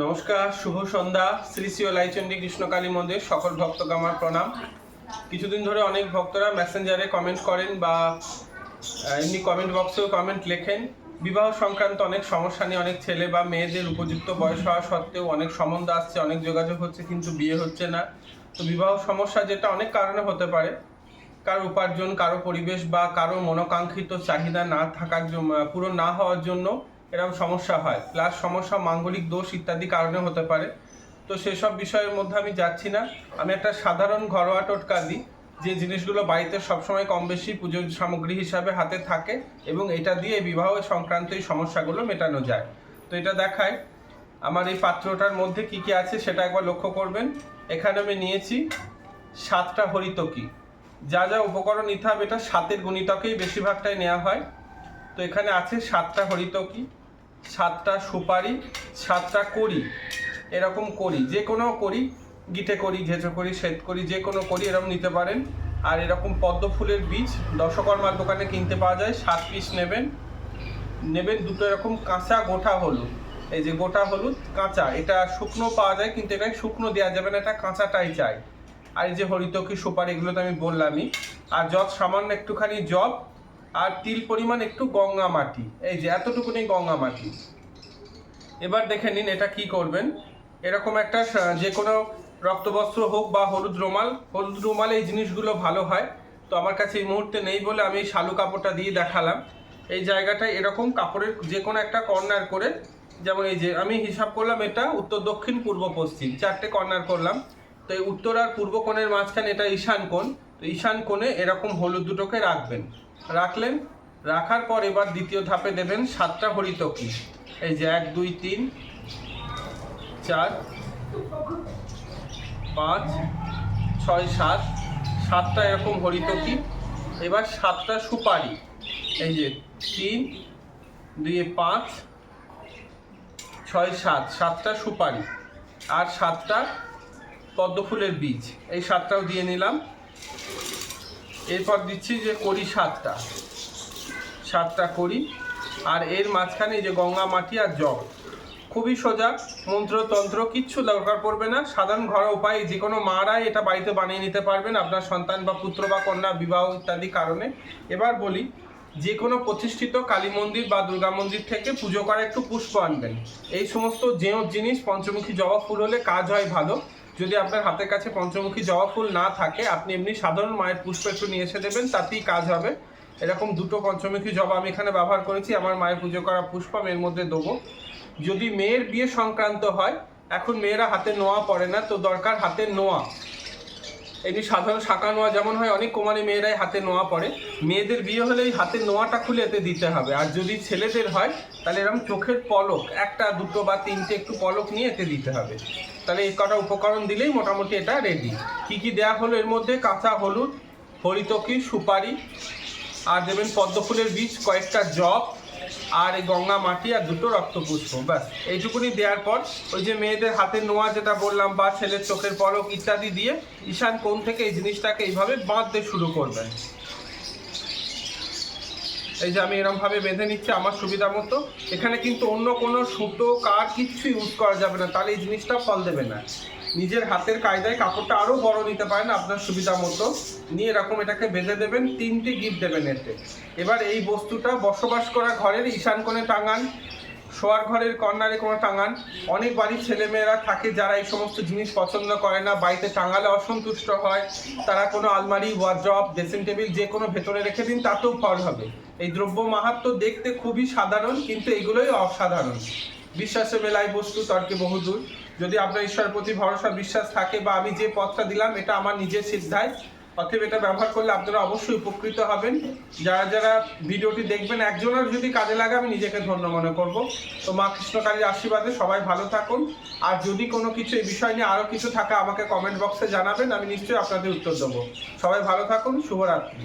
নমস্কার, শুভ সন্ধ্যা। শ্রী শ্রী লাইচন্ডী কৃষ্ণকালী মন্দির সকল ভক্তকে আমার প্রণাম। কিছুদিন ধরে অনেক ভক্তরা মেসেঞ্জারে কমেন্ট করেন বা এমনি কমেন্ট বক্সেও কমেন্ট লেখেন। বিবাহ সংক্রান্ত অনেক সমস্যা নিয়ে অনেক ছেলে বা মেয়েদের উপযুক্ত বয়স হওয়া সত্ত্বেও অনেক সম্বন্ধ আসছে, অনেক যোগাযোগ হচ্ছে, কিন্তু বিয়ে হচ্ছে না। তো বিবাহ সমস্যা যেটা অনেক কারণে হতে পারে। কারও উপার্জন, কারও পরিবেশ বা কারও মনোকাঙ্ক্ষিত চাহিদা না থাকার জন্য পূরণ না হওয়ার জন্য এরকম সমস্যা হয়। প্লাস সমস্যা, মাঙ্গলিক দোষ ইত্যাদি কারণে হতে পারে। তো সেসব বিষয়ের মধ্যে আমি যাচ্ছি না। আমি একটা সাধারণ ঘরোয়া টোটকা দিই, যে জিনিসগুলো বাড়িতে সবসময় কম বেশি পুজোর সামগ্রী হিসাবে হাতে থাকে এবং এটা দিয়ে বিবাহ সংক্রান্ত এই সমস্যাগুলো মেটানো যায়। তো এটা দেখায়, আমার এই পাত্রটার মধ্যে কি কি আছে সেটা একবার লক্ষ্য করবেন। এখানে আমি নিয়েছি সাতটা হরিতকি। যা যা উপকরণ নিতে হবে, এটা সাতের গুণিতকেই বেশিরভাগটাই নেওয়া হয়। তো এখানে আছে সাতটা হরিতকি। সাতটা সুপারি, সাতটা করি এরকম করি যে কোনো করি গিটে করি ঘেঁচো করি শ্বেত করি যে কোনো করি এরকম নিতে পারেন। আর এরকম পদ্ম ফুলের বীজ দশকর্মার দোকানে কিনতে পাওয়া যায়, সাত পিস নেবেন। নেবেন দুটো এরকম কাঁচা গোটা হলুদ। এই যে গোটা হলুদ, কাঁচা, এটা শুকনো পাওয়া যায়, কিন্তু এটা শুকনো দেওয়া যাবে না, এটা কাঁচাটাই চাই। আর এই যে হরিতকি সুপারি, এগুলো তো আমি বললামই। আর যত সামান্য একটুখানি জব আর তিল পরিমাণ একটু গঙ্গা মাটি। এই যে, এতটুকুনি গঙ্গা মাটি। এবার দেখে নিন এটা কি করবেন। এরকম একটা যে কোনো রক্তবস্ত্র হোক বা হলুদ রুমাল। হলুদ রুমালে এই জিনিসগুলো ভালো হয়। তো আমার কাছে এই মুহূর্তে নেই বলে আমি এই শালু কাপড়টা দিয়ে দেখালাম। এই জায়গাটায় এরকম কাপড়ের যে কোনো একটা কর্নার করে, যেমন এই যে, আমি হিসাব করলাম এটা উত্তর, দক্ষিণ, পূর্ব, পশ্চিম। চারটে কর্নার করলাম। তো এই উত্তর আর পূর্ব কোণের মাঝখানে এটা ঈশান কোণ। ঈশান কোণে এরকম হলুদ দুটোকে রাখবেন। রাখলেন, রাখার পর এবার দ্বিতীয় ধাপে দেবেন সাতটা হরিতকি। এই যে এক, দুই, তিন, চার, পাঁচ, ছয়, সাত, সাতটা এরকম হরিতকি। এবার সাতটা সুপারি। এই যে তিন দুয়ে পাঁচ, ছয়, সাত, সাতটা সুপারি। আর সাতটা পদ্ম ফুলের বীজ। এই সাতটাও দিয়ে নিলাম। এরপর দিচ্ছি যে করি সাতটা। সাতটা করি। আর এর মাঝখানে যে গঙ্গা, মাটি আর জল। খুবই সোজা মন্ত্রতন্ত্র কিচ্ছু দরকার পড়বে না। সাধারণ ঘরোয়া উপায়, যে কোনো মারাই এটা বাড়িতে বানিয়ে নিতে পারবেন আপনার সন্তান বা পুত্র বা কন্যা, বিবাহ ইত্যাদি কারণে। এবার বলি, যে কোনো প্রতিষ্ঠিত কালী মন্দির বা দুর্গা মন্দির থেকে পুজো করা একটু পুষ্প আনবেন। এই সমস্ত যে জিনিস পঞ্চমুখী জবা ফুল হলে কাজ হয় ভালো। যদি আপনার হাতের কাছে পঞ্চমুখী জবা ফুল না থাকে, আপনি এমনি সাধারণ মায়ের পুষ্প একটু নিয়ে এসে দেবেন, তাতেই কাজ হবে। এরকম দুটো পঞ্চমুখী জবা আমি এখানে ব্যবহার করেছি, আমার মায়ের পুজো করা পুষ্প, আমি এর মধ্যে দেবো। যদি মেয়ের বিয়ে সংক্রান্ত হয়, এখন মেয়েরা হাতে নোয়া পড়ে না, তো দরকার হাতের নোয়া। এমনি সাধারণ শাঁকা নোয়া যেমন হয়, অনেক কোমারি মেয়েরাই হাতে নোয়া পড়ে মেয়েদের বিয়ে হলে এই হাতের নোয়াটা খুলে এতে দিতে হবে, আর যদি ছেলেদের হয়, তাহলে এরকম চোখের পলক, একটা, দুটো বা তিনটে একটু পলক নিয়ে এতে দিতে হবে। তাহলে এই কটা উপকরণ দিলেই মোটামুটি এটা রেডি কি কি দেয়া হলো এর মধ্যে? কাঁচা হলুদ হরিতকি সুপারি, আর দেবেন পদ্ম ফুলের বীজ, কয়েকটা জব, আর এই গঙ্গা মাটি আর দুটো রক্তপুষ্প, ব্যাস। এইটুকুনি দেওয়ার পর ওই যে মেয়েদের হাতে নোয়া যেটা বললাম, বা ছেলের চোখের পলক ইত্যাদি দিয়ে, ঈশান কোণ থেকে এই জিনিসটাকে এইভাবে বাঁধতে শুরু করবেন? এই যে আমি এরকম ভাবে বেঁধে নিচ্ছি আমার সুবিধা মতো, এখানে কিন্তু অন্য কোনো সুতো, কার কিচ্ছু ইউজ করা যাবে না। তাহলে এই জিনিসটা ফল দেবে না। নিজের হাতের কায়দায় কাপড়টা আরও বড় নিতে পারেন আপনার সুবিধা মতো। নিয়ে এরকম এটাকে বেঁধে দেবেন, তিনটি গিফট দেবেন এতে। এবার এই বস্তুটা বসবাস করা ঘরের ঈশান কোণে টাঙান। শোয়ার ঘরের কর্নারে কোনো টাঙান। অনেক বাড়ির ছেলেমেয়েরা থাকে যারা এই সমস্ত জিনিস পছন্দ করে না। বাড়িতে টাঙালে অসন্তুষ্ট হয়। তারা কোনো আলমারি ওয়ার্ড্রপ ড্রেসিং টেবিল যে কোনো ভেতরে রেখে দিন, তাতেও ফল হবে। এই দ্রব্য মাহাত্ম দেখতে খুবই সাধারণ, কিন্তু এগুলোই অসাধারণ। বিশ্বাসে মেলায় বস্তু তর্কে বহুদূর। যদি আপনার ঈশ্বরের প্রতি ভরসা, বিশ্বাস থাকে বা আমি যে পথটা দিলাম, এটা আমার নিজের সিদ্ধায়। অতএব এটা ব্যবহার করলে আপনারা অবশ্যই উপকৃত হবেন। যারা যারা ভিডিওটি দেখবেন, একজনের যদি কাজে লাগে, আমি নিজেকে ধন্য মনে করব। তো মা কৃষ্ণকালীর আশীর্বাদে সবাই ভালো থাকুন। আর যদি কোনো কিছু এই বিষয় নিয়ে আরও কিছু থাকা, আমাকে কমেন্ট বক্সে জানাবেন, আমি নিশ্চয়ই আপনাদের উত্তর দেবো। সবাই ভালো থাকুন, শুভরাত্রি।